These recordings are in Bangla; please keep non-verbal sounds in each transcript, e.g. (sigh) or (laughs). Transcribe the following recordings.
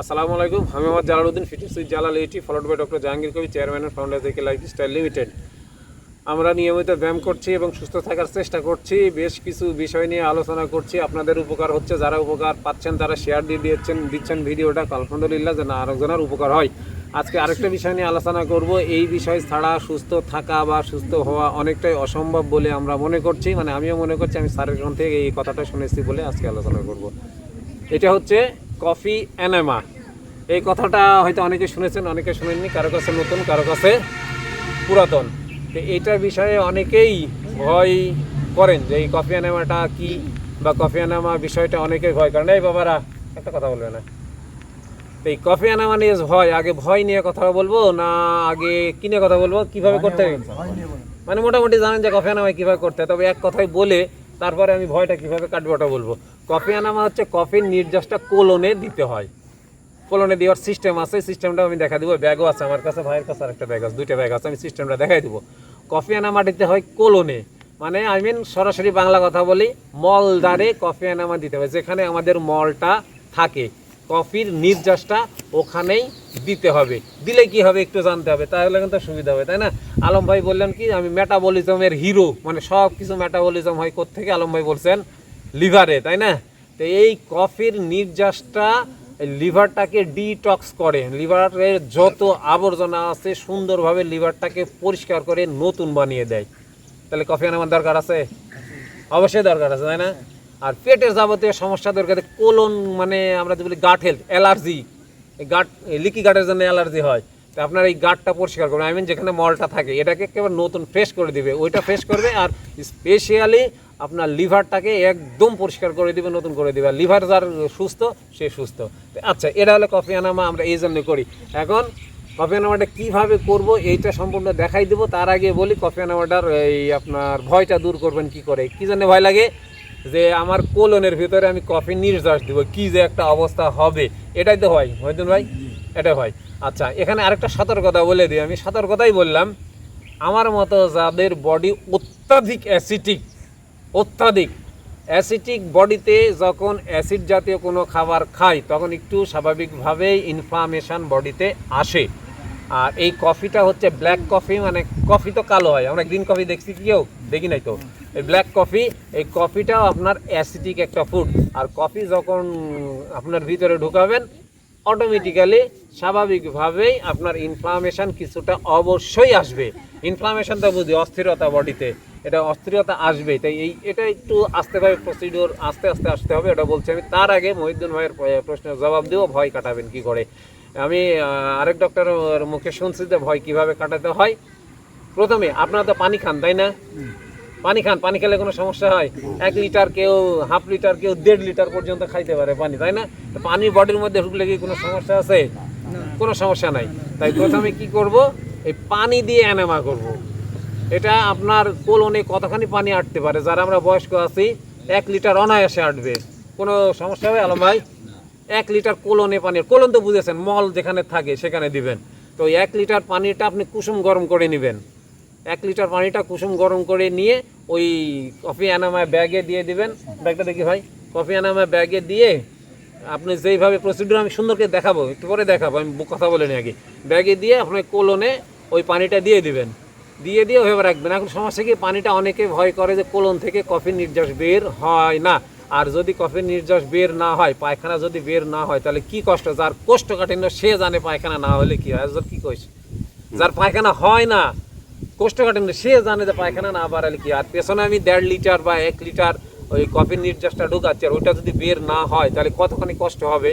আসসালামু আলাইকুম, আমি আমার Jalaluddin fittings with Jalal eighty followed by doctor Jahangir Kabir chairman and founder থেকে লাইফ স্টাইল লিমিটেড আমরা নিয়মিত ব্যায়াম করছি এবং সুস্থ থাকার চেষ্টা করছি, বেশ কিছু বিষয় নিয়ে আলোচনা করছি। আপনাদের উপকার হচ্ছে, যারা উপকার পাচ্ছেন, তারা শেয়ার দিয়ে দিচ্ছেন দিচ্ছেন ভিডিওটা আলহামদুলিল্লাহ যে না আরেকজনের উপকার হয়। আজকে আরেকটা বিষয় নিয়ে আলোচনা করব, এই বিষয় ছাড়া সুস্থ থাকা বা সুস্থ হওয়া অনেকটাই অসম্ভব বলে আমরা মনে করছি। মানে আমিও মনে করছি, আমি স্যারের কাছ থেকে এই কথাটা শুনেছি বলে আজকে আলোচনা করব। এটা হচ্ছে কফি অ্যানেমা এই কথাটা হয়তো অনেকে শুনেছেন অনেকে শুনেননি। কারও কাছে নতুন কারও কাছে পুরাতন। তো এইটার বিষয়ে অনেকেই ভয় করেন যে এই কফি অ্যানেমাটা কি বা কফি অ্যানেমা বিষয়টা অনেকেই ভয় করেন। এই বাবারা একটা কথা বলবে না। তো এই কফি অ্যানেমা নিয়ে ভয় আগে ভয় নিয়ে কথা বলব না আগে কি নিয়ে কথা বলব? কীভাবে করতে হবে? মানে মোটামুটি জানেন যে কফি আনামা কীভাবে করতে হয়। তবে এক কথায় বলে তারপরে আমি ভয়টা কীভাবে কাটবো ওটা বলব। কফি আনামা হচ্ছে কফির নির্যাসটা কোলনে দিতে হয়। কোলনে দেওয়ার সিস্টেম আছে সিস্টেমটা আমি দেখা দেবো। ব্যাগও আছে আমার কাছে, ভাইয়ের কাছে আরেকটা ব্যাগ আছে, দুইটা ব্যাগ আছে, আমি সিস্টেমটা দেখাই দেবো। কফি আনামা দিতে হয় কোলনে। মানে আই মিন সরাসরি বাংলা কথা বলি, মলদারে কফি আনামা দিতে হয়, যেখানে আমাদের মলটা থাকে। কফির নির্যাসটা ওখানেই দিতে হবে। দিলে কি হবে একটু জানতে হবে, তাহলে কিন্তু সুবিধা হবে, তাই না? আলম ভাই বললেন কি, আমি মেটাবলিজমের হিরো মানে সব কিছু মেটাবলিজম হয় থেকে আলম ভাই বলছেন লিভারে, তাই না? তো এই কফির নির্যাসটা লিভারটাকে ডিটক্স করে। লিভারের যত আবর্জনা আছে সুন্দরভাবে লিভারটাকে পরিষ্কার করে নতুন বানিয়ে দেয়। তাহলে কফি আনার দরকার আছে? অবশ্যই দরকার আছে, তাই না? আর পেটের যাবতীয় সমস্যা দরকার কোলন মানে আমরা যে বলি gut health allergy. Gut leaky গাটের জন্য অ্যালার্জি হয়। তো আপনার এই গাটটা পরিষ্কার করবেন আই মিন যেখানে মলটা থাকে, এটাকে একেবারে নতুন ফ্রেশ করে দিবে। ওইটা ফ্রেশ করবে আর স্পেশালি আপনার লিভারটাকে একদম পরিষ্কার করে দিবে, নতুন করে দিবে। লিভার যার সুস্থ, সে সুস্থ। আচ্ছা এটা হলো কফি আনামা আমরা এই জন্য করি। এখন কফি আনামাটা কীভাবে করব এইটা সম্পূর্ণ দেখাই দেবো। তার আগে বলি কফি আনামাটার এই আপনার ভয়টা দূর করবেন কি করে। কী জন্য ভয় লাগে? যে আমার কোলনের ভিতরে আমি কফি নির্যাস দিব কি যে একটা অবস্থা হবে এটাই তো হয় মহিদুন ভাই? এটা হয়। আচ্ছা এখানে আরেকটা সতর্কতা বলে দিই আমি। সতর্কতাই বললাম আমার মতো যাদের বডি অত্যাধিক অ্যাসিটিক অত্যাধিক অ্যাসিটিক বডিতে যখন অ্যাসিড জাতীয় কোনো খাবার খাই তখন একটু স্বাভাবিকভাবেই ইনফ্লামেশন বডিতে আসে। আর এই কফিটা হচ্ছে ব্ল্যাক কফি মানে কফি তো কালো হয়। আমরা গ্রিন কফি দেখছি কেউ? দেখি নাই তো? এই ব্ল্যাক কফি এই কফিটাও আপনার অ্যাসিডিক একটা ফুড আর কফি যখন আপনার ভিতরে ঢুকাবেন অটোমেটিক্যালি স্বাভাবিকভাবেই আপনার ইনফ্লামেশন কিছুটা অবশ্যই আসবে। ইনফ্লামেশন তো বুঝি অস্থিরতা বডিতে। এটা অস্থিরতা আসবেই। তাই এই, এটা একটু আস্তে ভাবে প্রসিডিওর আস্তে আস্তে আসতে হবে, এটা বলছি আমি। তার আগে মহিউদ্দিন ভাইয়ের প্রশ্নের জবাব দেবো। ভয় কাটাবেন কি করে? আমি আরেক ডক্টর মুখে শুনছি যে ভয় কীভাবে কাটাতে হয়। প্রথমে, আপনারা তো পানি খান, তাই না? পানি খান, পানি খেলে কোনো সমস্যা হয়? এক লিটার কেউ, হাফ লিটার কেউ, দেড় লিটার পর্যন্ত খাইতে পারে পানি, তাই না? তো পানি বডির মধ্যে ঢুকলে কি কোনো সমস্যা আছে? কোনো সমস্যা নাই। তাই প্রথমে কি করব? এই পানি দিয়ে অ্যানেমা করব। এটা আপনার কোলনে কতখানি পানি আটতে পারে? যারা আমরা বয়স্ক আছি, এক লিটার অনায়াসে আটবে। কোনো সমস্যা হবে? আলম ভাই? এক লিটার কোলনে পানি কোলন তো বুঝেছেন, মল যেখানে থাকে সেখানে দিবেন। তো এক লিটার পানিটা আপনি কুসুম গরম করে নেবেন। এক লিটার পানিটা কুসুম গরম করে নিয়ে ওই কফি আনামায় ব্যাগে দিয়ে দিবেন। ব্যাগটা দেখি ভাই, কফি আনামায় ব্যাগে দিয়ে আপনি যেইভাবে প্রসিডিউর আমি সুন্দর করে দেখাবো, একটু পরে দেখাবো, আমি কথা বলে নিই আগে। ব্যাগে দিয়ে আপনি কোলনে ওই পানিটা দিয়ে দিবেন। দিয়ে দিয়ে ওইভাবে রাখবেন। এখন সমস্যা কি, পানিটা অনেকে ভয় করে যে কোলন থেকে কফি নির্যাস বের হয় না। আর যদি কফির নির্যাস বের না হয় পায়খানা যদি বের না হয় তাহলে কি কষ্ট? যার কোষ্ঠকাঠিন্য সে জানে পায়খানা না হলে কি হয়? কি কইস? যার পায়খানা হয় না কোষ্ঠকাঠিন্য সে জানে যে পায়খানা না বাড়ালে কি আর পেছনে আমি দেড় লিটার বা এক লিটার ওই কফির নির্যাসটা ঢুকাচ্ছি আর ওইটা যদি বের না হয় তাহলে কতখানি কষ্ট হবে?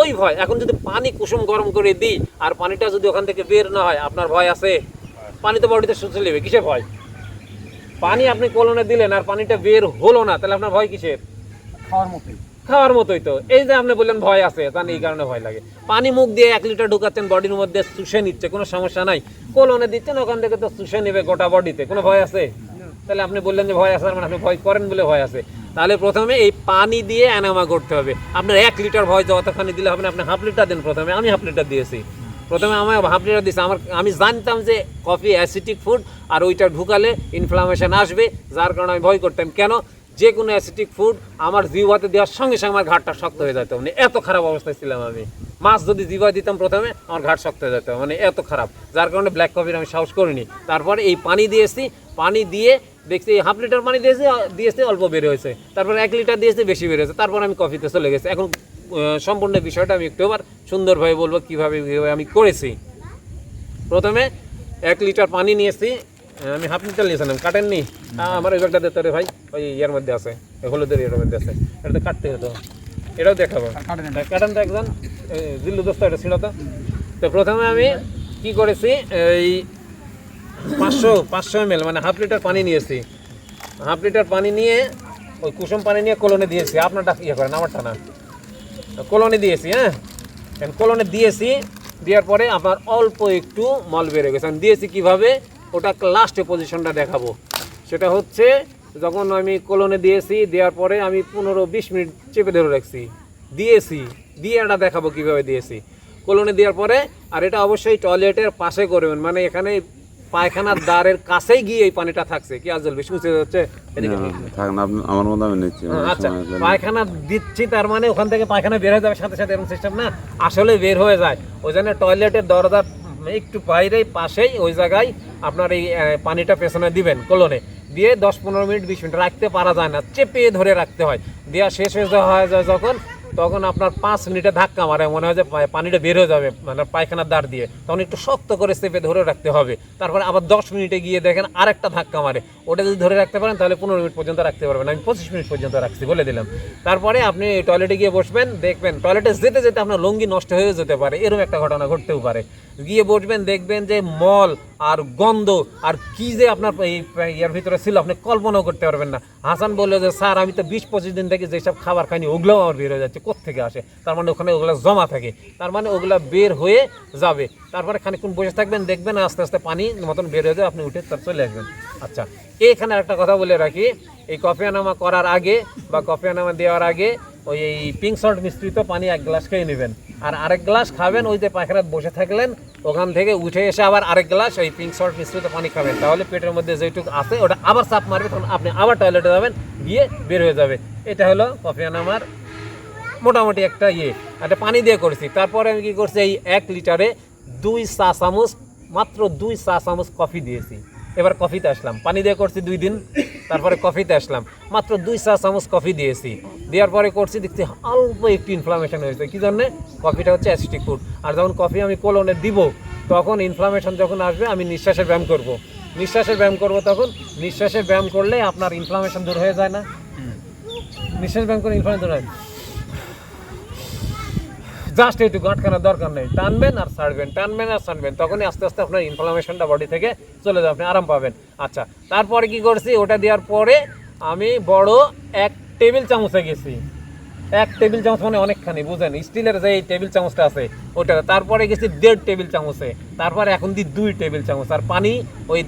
ওই ভয়। এখন যদি পানি কুসুম গরম করে দিই আর পানিটা যদি ওখান থেকে বের না হয় আপনার ভয় আছে? পানি তো বডিতে শুষে নেবে কিসে ভয়? পানি আপনি কলনে দিলেন আর পানিটা বের হলো না তাহলে আপনার ভয় কিসের? খাওয়ার মতোই। খাওয়ার মতোই তো। এই যে আপনি বললেন ভয় আছে তার এই কারণে ভয় লাগে। পানি মুখ দিয়ে এক লিটার ঢুকাচ্ছেন বডির মধ্যে শুষে নিচ্ছে কোনো সমস্যা নাই। কোলনে দিচ্ছেন ওখান থেকে তো শুষে নেবে গোটা বডিতে। কোনো ভয় আছে? তাহলে আপনি বললেন যে ভয় আছে মানে আপনি ভয় করেন বলে ভয় আছে। তাহলে প্রথমে এই পানি দিয়ে অ্যানামা করতে হবে। আপনার এক লিটার ভয় যতখানি দিলে হবে না আপনি হাফ লিটার দেন প্রথমে। আমি হাফ লিটার দিয়েছি। প্রথমে আমার হাফ লিটার দিয়েছি। আমার আমি জানতাম যে কফি অ্যাসিটিক ফুড আর ওইটা ঢুকালে ইনফ্লামেশন আসবে যার কারণে আমি ভয় করতাম। কেন? যে কোনো অ্যাসিটিক ফুড আমার জিহ্বাতে দেওয়ার সঙ্গে সঙ্গে আমার ঘাটটা শক্ত হয়ে যেত। মানে এত খারাপ অবস্থায় ছিলাম আমি। মাছ যদি জিহ্বায় দিতাম প্রথমে, আমার ঘাট শক্ত হয়ে যেত। মানে এত খারাপ। যার কারণে ব্ল্যাক কফির আমি সাহস করিনি। তারপরে এই পানি দিয়েছি। পানি দিয়ে দেখছি হাফ লিটার পানি দিয়েছি দিয়েছি, অল্প বের হয়েছে। তারপর এক লিটার দিয়েছি, বেশি বের হয়েছে। তারপর আমি কফিতে চলে গেছি। এখন সম্পূর্ণ বিষয়টা আমি একটু আবার সুন্দরভাবে বলব কীভাবে আমি করেছি। প্রথমে এক লিটার পানি নিয়েছি। আমি হাফ লিটার নিয়েছিলাম কাটেননি। আমার ওই ব্যাগটা রে ভাই ওই ইয়ার মধ্যে আছে হলুদের ইয়ের মধ্যে আছে এটা তো কাটতে হতো এটাও দেখাবো। কাটেন। তো একজন দিল্লু দোস্ত এটা ছিল তো। তো প্রথমে আমি কি করেছি এই পাঁচশো পাঁচশো এম মানে হাফ লিটার পানি নিয়েছি। হাফ লিটার পানি নিয়ে ওই কুসুম পানি নিয়ে কলনে দিয়েছি। আপনারটা ইয়ে করেন আমারটা না। কলনে দিয়েছি হ্যাঁ? কলনে দিয়েছি দেওয়ার পরে আমার অল্প একটু মল বেড়ে গেছে। আমি দিয়েছি কীভাবে? ওটা লাস্টে পজিশনটা দেখাবো। সেটা হচ্ছে যখন আমি কলনে দিয়েছি দেওয়ার পরে আমি পনেরো বিশ মিনিট চেপে ধরে রাখছি। দিয়েছি দিয়ে এটা দেখাবো কীভাবে দিয়েছি। কলনে দেওয়ার পরে আর এটা অবশ্যই টয়লেটের পাশে করবেন মানে এখানে পায়খানার দ্বারের কাছেই গিয়ে এই পানিটা থাকছে। কি আজল বেশি উঁচু হচ্ছে আমার আমি নিচ্ছি আচ্ছা পায়খানা দিচ্ছি তার মানে ওখান থেকে পায়খানা বের হয়ে যাবে সাথে সাথে এরকম সিস্টেম না? আসলে বের হয়ে যায়। ওই জন্য টয়লেটের দরজার একটু বাইরে, পাশেই, ওই জায়গায় আপনার এই পানিটা পেছনে দিবেন কলনে। দিয়ে দশ পনেরো মিনিট, বিশ মিনিট রাখতে পারা যায় না, চেপে ধরে রাখতে হয়। দেওয়া শেষ হয়ে যাওয়া হয় যায় যখন তখন আপনার পাঁচ মিনিটে ধাক্কা মারে, মনে হয় যে পানিটা বের হয়ে যাবে মানে পায়খানার দাঁড় দিয়ে। তখন একটু শক্ত করে চেপে ধরে রাখতে হবে। তারপরে আবার দশ মিনিটে গিয়ে দেখেন আরেকটা ধাক্কা মারে। ওটা যদি ধরে রাখতে পারেন, তাহলে পনেরো মিনিট পর্যন্ত রাখতে পারবেন। আমি পঁচিশ মিনিট পর্যন্ত রাখছি, বলে দিলাম। তারপরে আপনি টয়লেটে গিয়ে বসবেন, দেখবেন টয়লেটে যেতে যেতে আপনার লুঙ্গি নষ্ট হয়ে যেতে পারে। এরকম একটা ঘটনা ঘটতেও পারে। গিয়ে বসবেন, দেখবেন যে মল আর গন্ধ, আর কি যে আপনার এই ইয়ার ভিতরে ছিল, আপনি কল্পনাও করতে পারবেন না। হাসান বলল যে, স্যার, আমি তো বিশ পঁচিশ দিন থেকে যেসব খাবার খাইনি, ওগুলোও আমার বের হয়ে যাচ্ছে কোথেকে আসে? তার মানে ওখানে ওগুলো জমা থাকে। তার মানে ওগুলো বের হয়ে যাবে। তারপরে খানিকক্ষণ বসে থাকবেন, দেখবেন আস্তে আস্তে পানি মতন বের হয়ে যাবে, আপনি উঠে তার চলে আসবেন। আচ্ছা এখানে একটা কথা বলে রাখি। এই কফি আনামা করার আগে বা কফি আনামা দেওয়ার আগে ওই পিঙ্ক সল্ট মিশ্রিত পানি এক গ্লাস খেয়ে নেবেন। আর আরেক গ্লাস খাবেন, ওই যে পায়খানাত বসে থাকলেন, ওখান থেকে উঠে এসে আবার আরেক গ্লাস, ওই পিঙ্ক সল্ট মিশ্রিত পানি খাবেন। তাহলে পেটের মধ্যে যেটুকু আছে, ওটা আবার চাপ মারবে, তখন আপনি আবার টয়লেটে যাবেন, গিয়ে বের হয়ে যাবে। এটা হলো কফি আনামার মোটামুটি একটা ইয়ে। একটা পানি দিয়ে করেছি। তারপরে আমি কী করছি, এই এক লিটারে দুই চা চামচ, মাত্র দুই চা চামচ কফি দিয়েছি। এবার কফিতে আসলাম। পানি দিয়ে করছি দুই দিন তারপরে কফিতে আসলাম। মাত্র দুই চা চামচ কফি দিয়েছি। দেওয়ার পরে করছি দেখছি অল্প একটু ইনফ্লামেশন হয়েছে। কী জন্যে? কফিটা হচ্ছে অ্যাসিটিক ফুড আর যখন কফি আমি কোলনে দিব তখন ইনফ্লামেশন যখন আসবে আমি নিঃশ্বাসের ব্যায়াম করব। নিঃশ্বাসের ব্যায়াম করব তখন নিঃশ্বাসের ব্যায়াম করলে আপনার ইনফ্লামেশন দূর হয়ে যায় না। নিঃশ্বাস ব্যায়াম করে ইনফ্লামেশন দূর হয় জাস্ট এইটুকু আটকানোর দরকার নেই। টানবেন আর ছাড়বেন, টানবেন আর ছাড়বেন। তখনই আস্তে আস্তে আপনার ইনফ্লামেশনটা বডি থেকে চলে যাবে, আপনি আরাম পাবেন। আচ্ছা তারপরে কি করছি? ওটা দেওয়ার পরে আমি বড় এক টেবিল চামচে গেছি। এক টেবিল চামচ মানে অনেকখানি, বুঝেন? স্টিলের যে টেবিল চামচটা আছে ওটা তারপরে গেছি দেড় টেবিল চামচে। তারপরে এখন দিই দুই টেবিল চামচ। আর পানি, ওই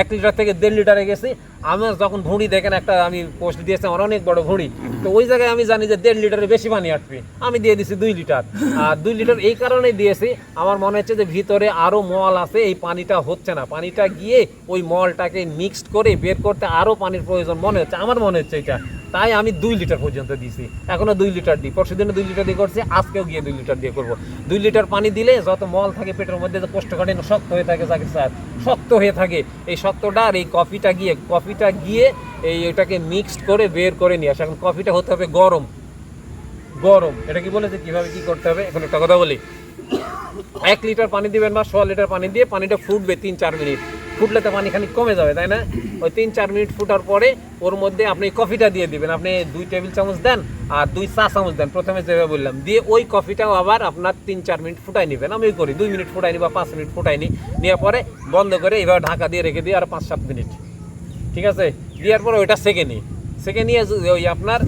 এক লিটার থেকে দেড় লিটারে গেছি। আমার যখন ভুঁড়ি দেখেন, একটা আমি পোস্ট দিয়েছি, আমার অনেক বড় ভুঁড়ি। তো ওই জায়গায় আমি জানি যে দেড় লিটারের বেশি পানি আটবে আমি দিয়ে দিছি দুই লিটার। আর দুই লিটার এই কারণেই দিয়েছি, আমার মনে হচ্ছে যে ভিতরে আরও মল আছে, এই পানিটা হচ্ছে না। পানিটা গিয়ে ওই মলটাকে মিক্সড করে বের করতে আরও পানির প্রয়োজন মনে হচ্ছে। আমার মনে হচ্ছে এটা। তাই আমি দুই লিটার পর্যন্ত দিছি। এখনও দুই লিটার দিই। পরশু দিনে দুই লিটার দিয়ে করছি, আজকেও গিয়ে দুই লিটার দিয়ে করব। দুই লিটার পানি দিলে যত মল থাকে পেটের মধ্যে, যে কোষ্ঠকাঠিন্য শক্ত হয়ে থাকে যাকে স্যার শক্ত হয়ে থাকে। এই শক্তটা আর এই কফিটা গিয়ে কফিটা গিয়ে এই এটাকে মিক্সড করে বের করে নিয়ে আসে। এখন কফিটা হতে হবে গরম। গরম। এটা কি বলেছে? কীভাবে কি করতে হবে? এখন একটা কথা বলি। এক লিটার পানি দিবেন বা ছ লিটার পানি দিয়ে পানিটা ফুটবে তিন চার মিনিট। ফুটলে তো পানি খানি কমে যাবে, তাই না? ওই তিন চার মিনিট ফুটার পরে ওর মধ্যে আপনি কফিটা দিয়ে দিবেন। আপনি দুই টেবিল চামচ দেন আর দুই চা চামচ দেন, প্রথমে যেভাবে বললাম। দিয়ে ওই কফিটাও আবার আপনার তিন চার মিনিট ফুটাই নেবেন। আমি করি, দুই মিনিট ফুটাই বা পাঁচ মিনিট ফুটাই নি। নেওয়ার পরে বন্ধ করে এইভাবে ঢাকা দিয়ে রেখে দিই আর পাঁচ সাত মিনিট। ঠিক আছে? দেওয়ার পরে ওইটা সেকে নিই। সেকে নিয়ে ওই আপনার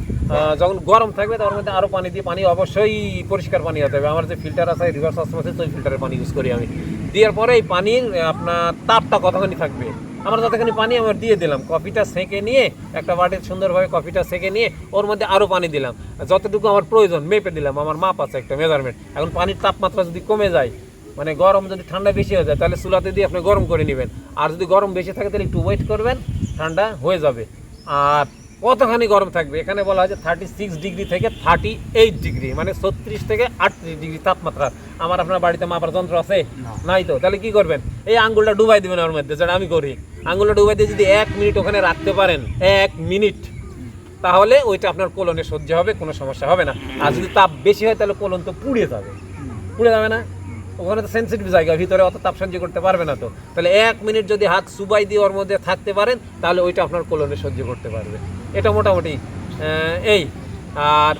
যখন গরম থাকবে তার মধ্যে আরও পানি দিয়ে, পানি অবশ্যই পরিষ্কার পানি হতে হবে। আমার যে ফিল্টার আছে রিভার্স অসমোসিস ওই ফিল্টারের পানি ইউজ করি আমি। দেওয়ার পরে এই পানির আপনার তাপটা কতখানি থাকবে? আমার যতখানি পানি আমার দিয়ে দিলাম। কফিটা সেঁকে নিয়ে, একটা বাটির সুন্দরভাবে কফিটা সেঁকে নিয়ে ওর মধ্যে আরও পানি দিলাম। যতটুকু আমার প্রয়োজন, মেপে দিলাম। আমার মাপ আছে একটা মেজারমেন্ট এখন পানির তাপমাত্রা যদি কমে যায় মানে গরম যদি ঠান্ডা বেশি হয়ে যায়, তাহলে চুলাতে দিয়ে আপনি গরম করে নেবেন। আর যদি গরম বেশি থাকে, তাহলে একটু ওয়েট করবেন, ঠান্ডা হয়ে যাবে। আর কতখানি গরম থাকবে? এখানে বলা হয় যে থার্টি সিক্স ডিগ্রি থেকে থার্টি এইট ডিগ্রি মানে ছত্রিশ থেকে আটত্রিশ ডিগ্রি তাপমাত্রা। আমার আপনার বাড়িতে মাপার যন্ত্র আছে? নাই তো? তাহলে কি করবেন? এই আঙ্গুলটা ডুবাই দিবেন ওর মধ্যে যেটা আমি করি। আঙ্গুলটা ডুবাই দিয়ে যদি এক মিনিট ওখানে রাখতে পারেন এক মিনিট তাহলে ওইটা আপনার কোলনে সহ্য হবে কোনো সমস্যা হবে না। আর যদি তাপ বেশি হয় তাহলে কোলন তো পুড়ে যাবে। পুড়ে যাবে না? ওখানে তো সেন্সিটিভ জায়গা ভিতরে অত তাপ সহ্য করতে পারবে না তো। তাহলে এক মিনিট যদি হাত সুবাই দিয়ে ওর মধ্যে থাকতে পারেন তাহলে ওইটা আপনার কোলনে সহ্য করতে পারবে। এটা মোটামুটি এই। আর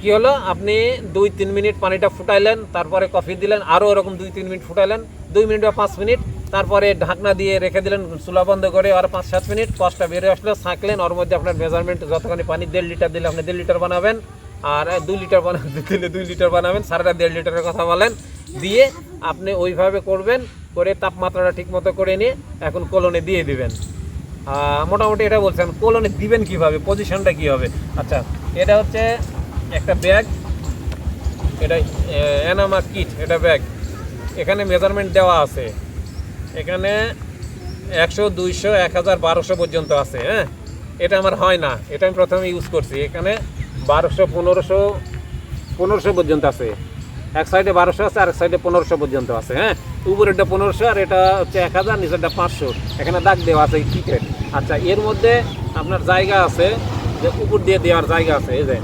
কি হলো, আপনি দুই তিন মিনিট পানিটা ফুটাইলেন, তারপরে কফি দিলেন, আরও এরকম দুই তিন মিনিট ফুটাইলেন, দুই মিনিট বা পাঁচ মিনিট, তারপরে ঢাকনা দিয়ে রেখে দিলেন, চুলা বন্ধ করে আর পাঁচ সাত মিনিট কষ্টটা বেড়ে আসলো, ছাঁকলেন, ওর মধ্যে আপনার মেজারমেন্ট যতখানি পানি দেড় লিটার দিলে আপনি দেড় লিটার বানাবেন, আর দুই লিটার বানাবেন (laughs) দিলে দুই লিটার বানাবেন, সারাটা দেড় লিটারের কথা বলেন, দিয়ে আপনি ওইভাবে করবেন, করে তাপমাত্রাটা ঠিক মতো করে নিয়ে এখন কলনে দিয়ে দিবেন। মোটামুটি এটা বলছেন কলনে দিবেন কীভাবে পজিশনটা কি হবে? আচ্ছা এটা হচ্ছে একটা ব্যাগ এটা এনামা কিট এটা ব্যাগ এখানে মেজারমেন্ট দেওয়া আছে। এখানে একশো, দুইশো, এক হাজার, বারোশো পর্যন্ত আছে হ্যাঁ? এটা আমার হয় না, এটা আমি প্রথমে ইউজ করছি। এখানে বারোশো, পনেরোশো পনেরোশো পর্যন্ত আছে। এক সাইডে বারোশো আছে আর এক সাইডে পনেরোশো পর্যন্ত আছে হ্যাঁ? উপরেরটা পনেরোশো আর এটা হচ্ছে এক হাজার, নিচেরটা পাঁচশো। এখানে দাগ দেওয়া আছে কিটের আচ্ছা এর মধ্যে আপনার জায়গা আছে যে উপর দিয়ে দেওয়ার জায়গা আছে, এই যে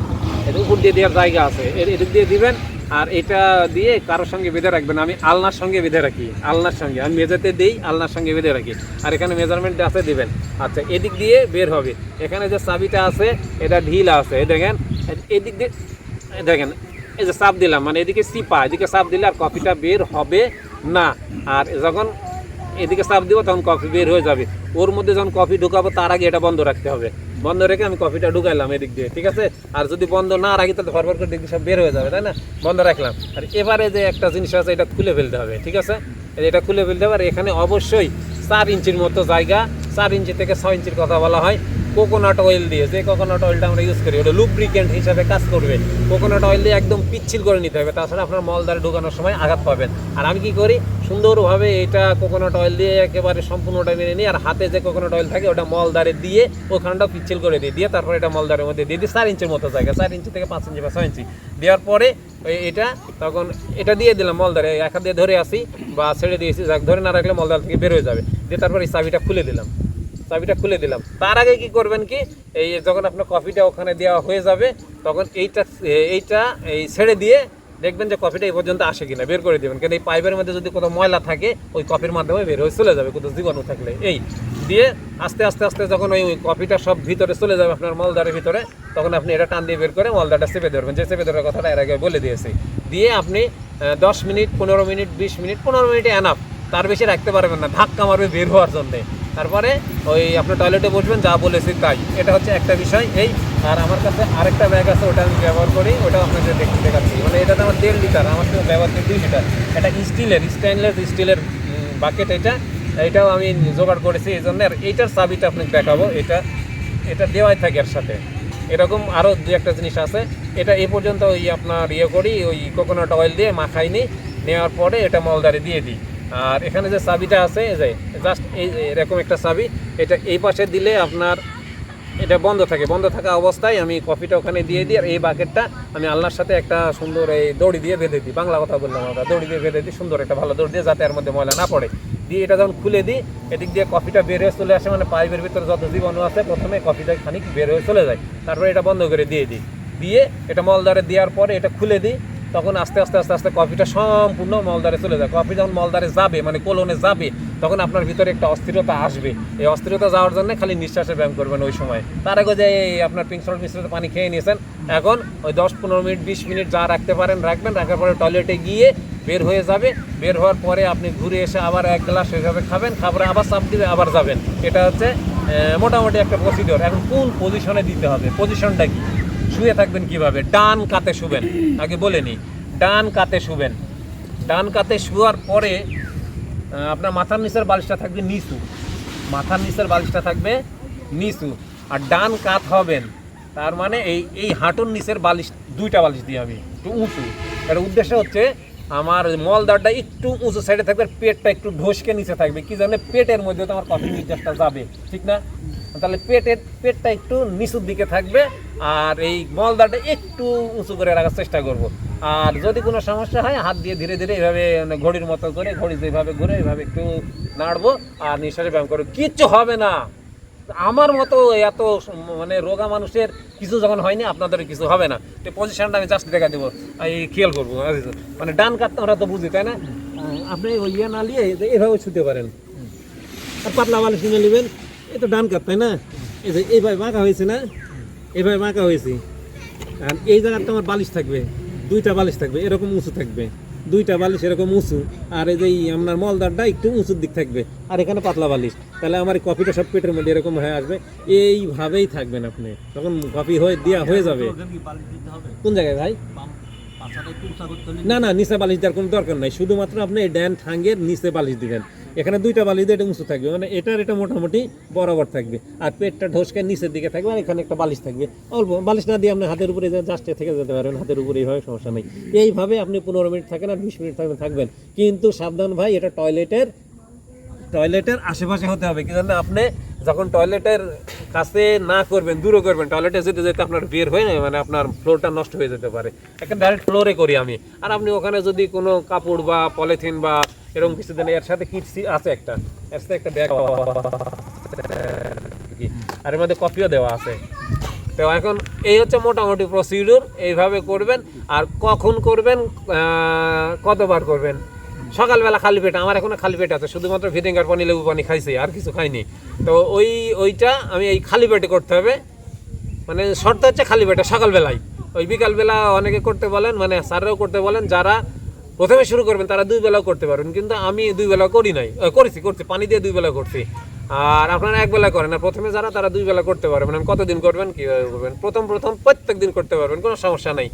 এর উপর দিয়ে দেওয়ার জায়গা আছে, এর এদিক দিয়ে দিবেন, আর এটা দিয়ে কারোর সঙ্গে বেঁধে রাখবেন। আমি আলনার সঙ্গে বেঁধে রাখি, আলনার সঙ্গে। আমি মেঝেতে দিই, আলনার সঙ্গে বেঁধে রাখি। আর এখানে মেজারমেন্ট আছে, দিবেন। আচ্ছা এদিক দিয়ে বের হবে। এখানে যে চাবিটা আছে, এটা ঢিল আছে দেখেন, এদিক দিয়ে দেখেন এই যে চাপ দিলাম মানে এদিকে চিপা এদিকে চাপ দিলে আর কফিটা বের হবে না। আর যখন এদিকে চাপ দিব, তখন কফি বের হয়ে যাবে। ওর মধ্যে যখন কফি ঢুকাবো, তার আগে এটা বন্ধ রাখতে হবে। বন্ধ রেখে আমি কফিটা ঢুকাইলাম এদিক দিয়ে, ঠিক আছে? আর যদি বন্ধ না রাখি, তাহলে ভরভর করে দেখবি সব বের হয়ে যাবে, তাই না? বন্ধ রাখলাম। আর এবারে যে একটা জিনিস আছে, এটা খুলে ফেলতে হবে, ঠিক আছে? এটা খুলে ফেলতে হবে। আর এখানে অবশ্যই চার ইঞ্চির মতো জায়গা চার ইঞ্চি থেকে ছয় ইঞ্চির কথা বলা হয়। কোকোনাট অয়েল দিয়ে। যে কোকোনাট অয়েলটা আমরা ইউজ করি, ওটা লুব্রিকেন্ট হিসাবে কাজ করবে। কোকোনাট অয়েল দিয়ে একদম পিচ্ছিল করে নিতে হবে, তাছাড়া আপনার মলদারে ঢুকানোর সময় আঘাত পাবেন। আর আমি কি করি? সুন্দরভাবে এটা কোকোনাট অয়েল দিয়ে একেবারে সম্পূর্ণটা মেনে নিই আর হাতে যে কোকোনাট অয়েল থাকে ওটা মলদারে দিয়ে ওখানটা পিচ্ছিল করে দিয়ে দিয়ে তারপরে এটা মলদারের মধ্যে দিয়ে দিই চার ইঞ্চির মতো জায়গা, চার ইঞ্চি থেকে পাঁচ ইঞ্চি বা ছয় ইঞ্চি। দেওয়ার পরে এটা তখন এটা দিয়ে দিলাম মলদারে এক হাত দিয়ে ধরে আসি বা ছেড়ে দিয়েছি যাক ধরে না রাখলে মলদার থেকে বের হয়ে যাবে। দিয়ে তারপরে এই চাবিটা খুলে দিলাম। চাবিটা খুলে দিলাম। তার আগে কি করবেন কি, এই যখন আপনার কফিটা ওখানে দেওয়া হয়ে যাবে, তখন এইটা এইটা এই ছেড়ে দিয়ে দেখবেন যে কফিটা এই পর্যন্ত আসে কিনা, বের করে দেবেন। কিন্তু এই পাইপের মধ্যে যদি কোথাও ময়লা থাকে, ওই কফির মাধ্যমে বের হয়ে চলে যাবে কোথাও জীবাণু থাকলে। এই, দিয়ে আস্তে আস্তে আস্তে যখন ওই ওই কফিটা সব ভিতরে চলে যাবে আপনার মলদারের ভিতরে, তখন আপনি এটা টান দিয়ে বের করে মলদারটা চেপে ধরবেন। যে চেপে ধরার কথাটা এর আগে বলে দিয়েছি। দিয়ে আপনি দশ মিনিট, পনেরো মিনিট, বিশ মিনিট, পনেরো মিনিটে এনাফ তার বেশি রাখতে পারবেন না, ধাক্কা মারবে বের হওয়ার জন্যে। তারপরে ওই আপনার টয়লেটে বসবেন, যা বলেছি তাই। এটা হচ্ছে একটা বিষয়। এই আর আমার কাছে আরেকটা ব্যাগ আছে, ওটা আমি ব্যবহার করি ওটা আপনাদের দেখতে দেখাচ্ছি। মানে এটাতে আমার দেড় লিটার আমার তো ব্যবহার করি দুই লিটার এটা স্টিলের স্টেনলেস স্টিলের বাকেট এটা। এটাও আমি জোগাড় করেছি এই জন্য। আর এইটার চাবিটা আপনাকে দেখাবো, এটা এটা দেওয়াই থাকে এর সাথে। এরকম আরও দু একটা জিনিস আছে। এটা এ পর্যন্ত ওই আপনার ইয়ে করি, ওই কোকোনাট অয়েল দিয়ে মাখাই নিই নেওয়ার পরে এটা মলদারে দিয়ে দিই। আর এখানে যে চাবিটা আছে যে জাস্ট এই এরকম একটা চাবি, এটা এই পাশে দিলে আপনার এটা বন্ধ থাকে, বন্ধ থাকা অবস্থায় আমি কফিটা ওখানে দিয়ে দিই আর এই বাকেটটা আমি আলনার সাথে একটা সুন্দর এই দড়ি দিয়ে বেঁধে দিই। বাংলা কথা বললাম আমরা, দড়ি দিয়ে বেঁধে দিই, সুন্দর একটা ভালো দড়ি দিয়ে যাতে এর মধ্যে ময়লা না পড়ে। দিয়ে এটা যখন খুলে দিই, এদিক দিয়ে কফিটা বের হয়ে চলে আসে মানে পাইপের ভিতরে যত জীবাণু আছে প্রথমে কফিটা খানিক বের হয়ে চলে যায়। তারপরে এটা বন্ধ করে দিয়ে দিই। দিয়ে এটা মলদারে দেওয়ার পরে এটা খুলে দিই তখন আস্তে আস্তে আস্তে আস্তে কফিটা সম্পূর্ণ মলদারে চলে যায়। কফি যখন মলদারে যাবে মানে কোলনে যাবে, তখন আপনার ভিতরে একটা অস্থিরতা আসবে। এই অস্থিরতা যাওয়ার জন্য খালি নিঃশ্বাসে ব্যায়াম করবেন ওই সময়। তার আগে যে আপনার পিঙ্ক সল্ট মিশ্রিত পানি খেয়ে নিয়েছেন, এখন ওই দশ, পনেরো মিনিট, বিশ মিনিট যা রাখতে পারেন, রাখবেন, রাখার পরে টয়লেটে গিয়ে বের হয়ে যাবে। বের হওয়ার পরে আপনি ঘুরে এসে আবার এক গ্লাস সেভাবে খাবেন, খাবারে আবার চাপ দিবে, আবার যাবেন। এটা হচ্ছে মোটামুটি একটা প্রসিডিওর এখন কোন পজিশনে দিতে হবে? পজিশনটা কি? শুয়ে থাকবেন কীভাবে? ডান কাতে শুবেন। আগে বলে নিই, ডান কাতে শুবেন। ডান কাতে শুয়ার পরে আপনার মাথার নিচের বালিশটা থাকবে নিচু। মাথার নিচের বালিশটা থাকবে নিচু। আর ডান কাত হবেন, তার মানে এই এই হাঁটুর নিচের বালিশ, দুইটা বালিশ দিয়ে আমি, একটু উঁচু। এর উদ্দেশ্য হচ্ছে, আমার মলদারটা একটু উঁচু সাইডে থাকবে, পেটটা একটু ঢসকে নিচে থাকবে। কি জানে, পেটের মধ্যে তো আমার কফি নির্যাসটা যাবে, ঠিক না? তাহলে পেটের পেটটা একটু নিচুর দিকে থাকবে আর এই মলদাটা একটু উঁচু করে রাখার চেষ্টা করব। আর যদি কোনো সমস্যা হয় হাত দিয়ে ধীরে ধীরে এভাবে মানে ঘড়ির মতো করে ঘড়ি যেভাবে ঘুরে এভাবে একটু নাড়বো আর নিঃশ্বাসে ব্যায়াম করব। কিচ্ছু হবে না। আমার মতো এত মানে রোগা মানুষের কিছু যখন হয়নি আপনাদের কিছু হবে না। তো পজিশনটা আমি জাস্ট দেখা দেবো। এই খেয়াল করব মানে ডান কাটতে আমরা তো বুঝি তাই না? আপনি ওই ইয়ে না নিয়ে এভাবে ছুতে পারেন। পাতলা বালিশ কিনে নেবেন। এই তো ডান কাট তাই না? এই যে এইভাবে বাঁকা হয়েছে না? এইভাবে বাঁকা হয়েছে। আর এই জায়গাটা তোমার বালিশ থাকবে। দুইটা বালিশ থাকবে, এরকম উঁচু থাকবে। দুইটা বালিশ এরকম উঁচু। আর এই যে আপনার মলদারটা একটু উঁচুর দিক থাকবে। আর এখানে পাতলা বালিশ। তাহলে আমার কফিটা সব পেটের মধ্যে এরকম হয়ে আসবে। এইভাবেই থাকবেন আপনি। তখন কফি হয়ে দেওয়া হয়ে যাবে। কোন জায়গায় ভাই? না না, নিচে বালিশ দেওয়ার কোনো দরকার নাই। শুধুমাত্র আপনি এই ড্যান ঠাঙ্গের নিচে বালিশ দিবেন। এখানে দুইটা বালিশ দিয়ে এটা উঁচু থাকবে। মানে এটার এটা মোটামুটি বরাবর থাকবে। আর পেটটা ঢোসকে নিচের দিকে থাকবে আর এখানে একটা বালিশ থাকবে। অল্প বালিশ না দিয়ে আপনি হাতের উপরে জাস্টে থেকে যেতে পারবেন হাতের উপরে এইভাবে সমস্যা নেই। এইভাবে আপনি পনেরো মিনিট থাকেন আর বিশ মিনিট থাকবেন থাকবেন। কিন্তু সাবধান ভাই, এটা টয়লেটের টয়লেটের আশেপাশে হতে হবে। কি জানেন, আপনি যখন টয়লেটের কাছে না করবেন, দূরে করবেন, টয়লেটে যেতে যেতে আপনার বের হয়ে না মানে আপনার ফ্লোরটা নষ্ট হয়ে যেতে পারে। একটা ডাইরেক্ট ফ্লোরে করি আমি। আর আপনি ওখানে যদি কোনো কাপড় বা পলিথিন বা এরকম কিছু দেন, এর সাথে কিটসি আছে একটা। এর সাথে একটা ব্যাগ আর এর মধ্যে কপিও দেওয়া আছে। তো এখন এই হচ্ছে মোটামুটি প্রসিডিউর এইভাবে করবেন। আর কখন করবেন কতবার করবেন? সকালবেলা খালি পেট, আমার এখনও খালি পেট আছে, শুধুমাত্র ভিনেগার, পানি, লেবু পানি খাইছি, আর কিছু খাইনি। তো ওই, ওইটা আমি এই খালি পেটে করতে হবে। মানে শর্ত হচ্ছে খালি পেটে, সকালবেলায়। ওই বিকালবেলা অনেকে করতে বলেন মানে স্যাররাও করতে বলেন, যারা প্রথমে শুরু করবেন, তারা দুই বেলাও করতে পারবেন, কিন্তু আমি দুই বেলা করি নাই। করেছি, করছি, পানি দিয়ে দুই বেলা করছি। আর আপনারা এক বেলা করেন, আর প্রথমে যারা, তারা দুই বেলা করতে পারবেন। কতদিন করবেন, কীভাবে করবেন? প্রথম প্রথম প্রত্যেক দিন করতে পারবেন, কোনো সমস্যা নাই।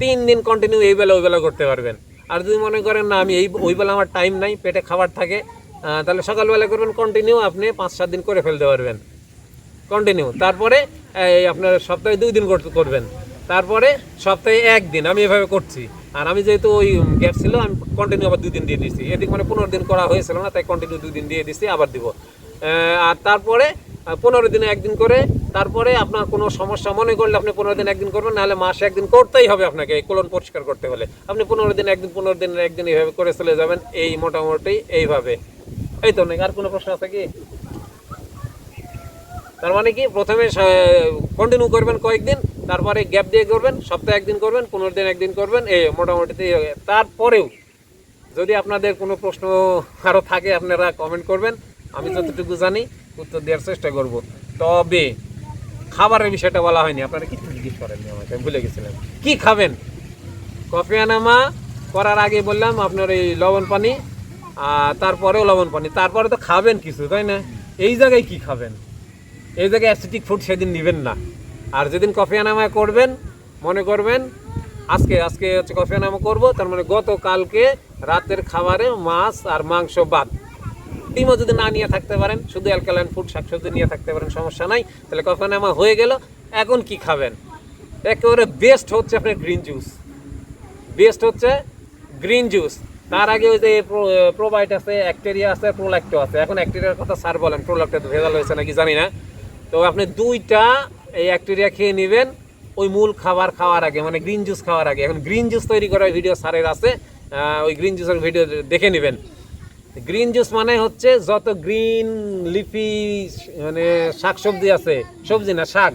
তিন দিন কন্টিনিউ এই বেলা, ওই বেলা করতে পারবেন। আর যদি মনে করেন না, আমি এই, ওই বেলা আমার টাইম নাই, পেটে খাবার থাকে তাহলে সকালবেলা করবেন কন্টিনিউ আপনি পাঁচ সাত দিন করে ফেলতে পারবেন। কন্টিনিউ তারপরে, এই আপনার সপ্তাহে দুই দিন করবেন। তারপরে সপ্তাহে একদিন আমি এভাবে করছি। আর আমি যেহেতু ওই গ্যাপ ছিল, আমি কন্টিনিউ আবার দুই দিন দিয়ে দিচ্ছি এদিক মানে পনেরো দিন করা হয়েছিল না, তাই কন্টিনিউ দুই দিন দিয়ে দিচ্ছি আবার দিব। আর তারপরে পনেরো দিনে একদিন করে। তারপরে আপনার কোনো সমস্যা মনে করলে আপনি পনেরো দিন একদিন করবেন, নাহলে মাসে একদিন করতেই হবে আপনাকে এই কোলন পরিষ্কার করতে হলে। আপনি পনেরো দিন একদিন, পনেরো দিন একদিন এইভাবে করে চলে যাবেন, এই মোটামুটি এইভাবে। এই তো আর কোনো প্রশ্ন আছে কি? তার মানে কি, প্রথমে কন্টিনিউ করবেন কয়েকদিন, তারপরে গ্যাপ দিয়ে করবেন, সপ্তাহে একদিন করবেন, পনেরো দিন একদিন করবেন, এই মোটামুটি। তারপরেও যদি আপনাদের কোনো প্রশ্ন আরও থাকে, আপনারা কমেন্ট করবেন, আমি যতটুকু জানি। উত্তর দেওয়ার চেষ্টা করব। তবে খাবারের বিষয়টা বলা হয়নি। আপনারা কিছু জিজ্ঞেস করেননি আমাকে, আমি ভুলে গেছিলাম। কি খাবেন? কফি আনামা করার আগে বললাম আপনার এই লবণ পানি, আর তারপরেও লবণ পানি। তারপরে তো খাবেন কিছু, তাই না? এই জায়গায় কি খাবেন? এই জায়গায় অ্যাসিটিক ফুড সেদিন নেবেন না। আর যেদিন কফি আনামা করবেন, মনে করবেন, আজকে আজকে হচ্ছে কফি আনামা করব। তার মানে গতকালকে রাতের খাবারে মাছ আর মাংস বাদ। ডিমও যদি না নিয়ে থাকতে পারেন, শুধু অ্যালকালাইন ফুড শাকসবজি নিয়ে থাকতে পারেন, সমস্যা নাই। তাহলে কফি আমার হয়ে গেল, এখন কি খাবেন? একেবারে বেস্ট হচ্ছে আপনার গ্রিন জুস বেস্ট হচ্ছে গ্রিন জুস তার আগে ওই যে প্রোবাইট আছে অ্যাক্টেরিয়া আছে প্রোল্যাক্টো আছে। এখন অ্যাক্টেরিয়ার কথা স্যার বলেন প্রোল্যাক্টো ভেজাল হয়েছে নাকি জানি না। তো আপনি দুইটা এই অ্যাক্টেরিয়া খেয়ে নেবেন, ওই মূল খাবার খাওয়ার আগে মানে গ্রিন জুস খাওয়ার আগে। এখন গ্রিন জুস তৈরি করার ভিডিও স্যারের আছে ওই গ্রিন জুসের ভিডিও দেখে নেবেন। গ্রিন জুস মানে হচ্ছে যত গ্রিন লিফি মানে শাক সবজি আছে, সবজি না, শাক,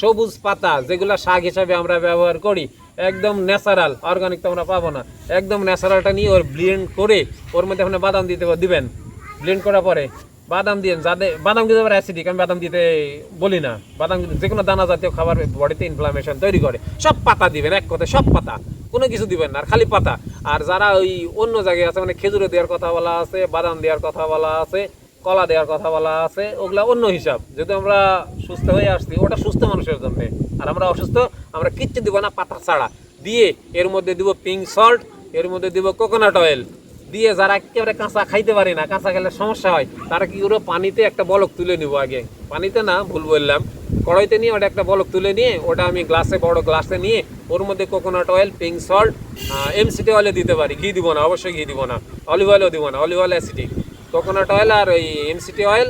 সবুজ পাতা, যেগুলো শাক হিসাবে আমরা ব্যবহার করি, একদম ন্যাচারাল অর্গানিক তো আমরা পাবো না। একদম ন্যাচারালটা নিয়ে ওর ব্লেন্ড করে ওর মধ্যে আপনি বাদাম দিতে দিবেন। ব্লেন্ড করার পরে বাদাম দিয়ে যাদের বাদাম পারে অ্যাসিডিক আমি বাদাম দিতে বলি না। বাদাম কিন্তু যে কোনো দানা জাতীয় খাবার বডিতে ইনফ্লামেশন তৈরি করে। সব পাতা দিবেন, এক কথা, সব পাতা। কোনো কিছু দিবেন না, আর খালি পাতা। আর যারা ওই অন্য জায়গায় আছে মানে খেজুরে দেওয়ার কথা বলা আছে, বাদাম দেওয়ার কথা বলা আছে, কলা দেওয়ার কথা বলা আছে, ওগুলা অন্য হিসাব। যদি আমরা সুস্থ হয়ে আসছি, ওটা সুস্থ মানুষের জন্য। আর আমরা অসুস্থ, আমরা কিচ্ছু দিব না পাতা ছাড়া। দিয়ে এর মধ্যে দিব পিঙ্ক সল্ট এর মধ্যে দিব কোকোনাট অয়েল দিয়ে যারা একেবারে কাঁচা খাইতে পারে না, কাঁচা খেলে সমস্যা হয়, তারা কি করব? পানিতে একটা বলক তুলে নিব আগে। পানিতে না, ভুল বললাম। কড়াইতে নিয়ে ওটা একটা বলক তুলে নিয়ে, ওটা আমি গ্লাসে বড় গ্লাসে নিয়ে, ওর মধ্যে coconut oil pink salt MCT অয়েলে দিতে পারি। ঘি দিব না, অবশ্যই ঘি দিব না। অলিভ অয়েলও দিব না olive oil acidic coconut oil আর ওই এমসিটি অয়েল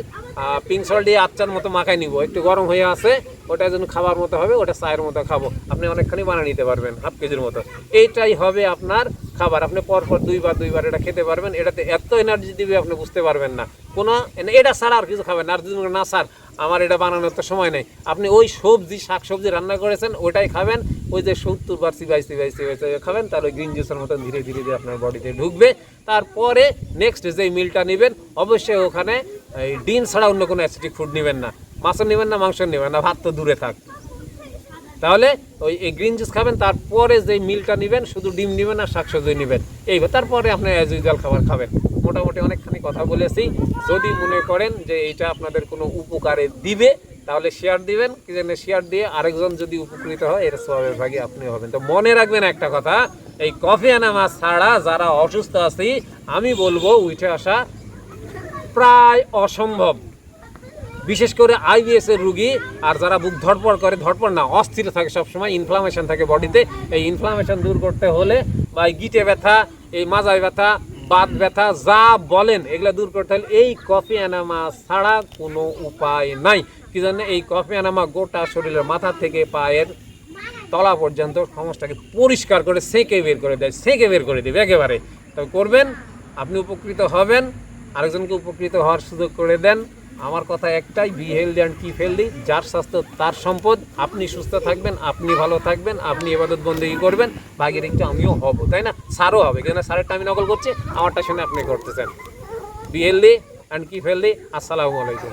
পিঙ্ক সল্ট দিয়ে আচ্চার মতো মাখায় নিব। একটু গরম হয়ে আছে, ওটা যেন খাবার মতো হবে, ওটা চায়ের মতো খাব। আপনি অনেকখানি বানিয়ে নিতে পারবেন, হাফ কেজির মতো। এইটাই হবে আপনার খাবার। আপনি পরপর দুইবার দুইবার এটা খেতে পারবেন। এটাতে এত এনার্জি দিবে, আপনি বুঝতে পারবেন না। কোনো এটা ছাড়া আর কিছু খাবেন আর যদি না স্যার আমার এটা বানানোর তো সময় নেই। আপনি ওই সবজি শাক সবজি রান্না করেছেন, ওটাই খাবেন। ওই যে সত্তর বার সিবাই সিবাই সিবাই সিবাই খাবেন। তাহলে গ্রিন জুসের মতন ধীরে ধীরে ধীরে আপনার বডিতে ঢুকবে। তারপরে নেক্সট যে মিলটা নেবেন, অবশ্যই ওখানে এই ডিম ছাড়া অন্য কোনো অ্যাসিটিক ফুড নেবেন না। মাছও নেবেন না মাংস নেবেন না, ভাত তো দূরে থাক। তাহলে ওই এই গ্রিন জুস খাবেন, তারপরে যে মিলটা নেবেন, শুধু ডিম নেবেন আর শাকসবজি নেবেন। এই তারপরে আপনি অ্যাজ ইউজুয়াল খাবার খাবেন। মোটামুটি অনেকখানি কথা বলেছি। যদি মনে করেন যে এইটা আপনাদের কোনো উপকারে দিবে, তাহলে শেয়ার দিবেন। কি জানে শেয়ার দিয়ে আরেকজন যদি উপকৃত হয়, এর স্বভাবের ভাগে আপনি হবেন। তো মনে রাখবেন একটা কথা, এই কফি আনা মাছ ছাড়া যারা অসুস্থ আছি, আমি বলব, উঠে আসা প্রায় অসম্ভব। বিশেষ করে আইবিএস এর রুগী, আর যারা বুক ধড়পড় করে, ধড়পড় না, অস্থির থাকে সবসময় ইনফ্লামেশন থাকে বডিতে। এই ইনফ্লামেশন দূর করতে হলে বা গিটে ব্যথা, এই মাজায় ব্যথা, বাত ব্যথা, যা বলেন, এগুলো দূর করতে হলে এই কফি এনামা ছাড়া কোনো উপায় নাই। কি জানে, এই কফি এনামা গোটা শরীরের মাথা থেকে পায়ের তলা পর্যন্ত সমস্যাকে পরিষ্কার করে সেঁকে বের করে দেয়, সেঁকে বের করে দেবে একেবারে। তবে করবেন, আপনি উপকৃত হবেন। আরেকজনকে উপকৃত হওয়ার সুযোগ করে দেন। আমার কথা একটাই be healthy and keep healthy যার স্বাস্থ্য, তার সম্পদ, আপনি সুস্থ থাকবেন, আপনি ভালো থাকবেন, আপনি এবাদত বন্দেগী করবেন বাগের একটু আমিও হব, তাই না? সারও হবে কেন সারেরটা আমি নকল করছি, আমারটা শুনে আপনি করতেছেন। Be healthy and keep healthy আসসালামু আলাইকুম।